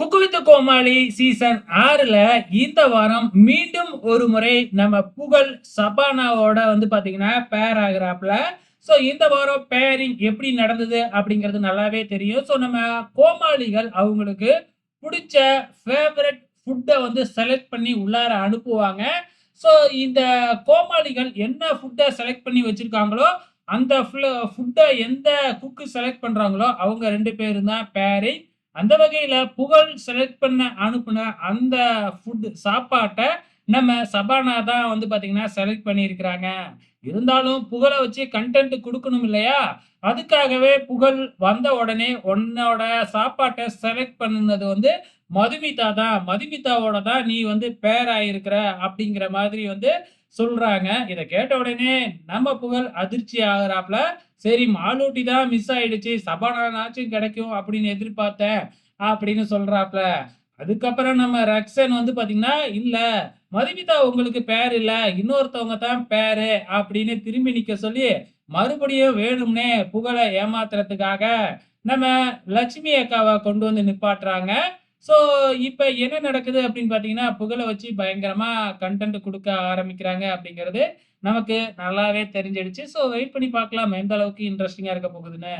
Cook with Comali season ஆறுல இந்த வாரம் மீண்டும் ஒரு முறை நம்ம புகழ் சபானாவோட வந்து பாத்தீங்கன்னா பேர் ஆகிறாப்ல ஸோ இந்த வாரம் பேரிங் எப்படி நடந்தது அப்படிங்கிறது நல்லாவே தெரியும். ஸோ நம்ம கோமாளிகள் அவங்களுக்கு பிடிச்ச ஃபேவரட் ஃபுட்டை வந்து செலக்ட் பண்ணி உள்ளார அனுப்புவாங்க. ஸோ இந்த கோமாளிகள் என்ன ஃபுட்டை செலக்ட் பண்ணி வச்சுருக்காங்களோ அந்த ஃபுட்டை எந்த குக்கு செலக்ட் பண்ணுறாங்களோ அவங்க ரெண்டு பேரும் தான் பேரிங் அந்த வகையில புகழ் செலக்ட் பண்ண அனுப்புன அந்த ஃபுட் சாப்பாட்டை நம்ம சபானா தான் வந்து பார்த்தீங்கன்னா செலக்ட் பண்ணியிருக்கிறாங்க. இருந்தாலும் புகழை வச்சு கண்டென்ட் கொடுக்கணும் இல்லையா? அதுக்காகவே புகழ் வந்த உடனே உன்னோட சாப்பாட்டை செலக்ட் பண்ணுனது வந்து மதுமிதா தான். மதுமிதாவோட தான் நீ வந்து பேராயிருக்கிற அப்படிங்கிற மாதிரி வந்து சொல்றாங்க. இதை கேட்ட உடனே நம்ம புகழ் அதிர்ச்சி ஆகுறாப்ல. சரி மாலூட்டி தான் மிஸ் ஆயிடுச்சு. சபானாச்சும் கிடைக்கும் அப்படின்னு எதிர்பார்த்தேன் அப்படின்னு சொல்றாப்ல. அதுக்கப்புறம் நம்ம ரக்ஷன் வந்து பாத்தீங்கன்னா இல்லை மதுமிதா உங்களுக்கு பேர் இல்ல இன்னொருத்தவங்க தான் பேரு அப்படின்னு திரும்பி நிக்க சொல்லி மறுபடியும் வேணும்னே புகழை ஏமாத்துறதுக்காக நம்ம லட்சுமி அக்காவை கொண்டு வந்து நிப்பாட்டுறாங்க. ஸோ இப்போ என்ன நடக்குது அப்படின்னு பார்த்தீங்கன்னா புகழை வச்சு பயங்கரமா கண்டென்ட் கொடுக்க ஆரம்பிக்கிறாங்க அப்படிங்கிறது நமக்கு நல்லாவே தெரிஞ்சிடுச்சு. ஸோ வெயிட் பண்ணி பார்க்கலாம். எந்த அளவுக்கு இன்ட்ரெஸ்டிங்காக இருக்க போகுதுன்னு.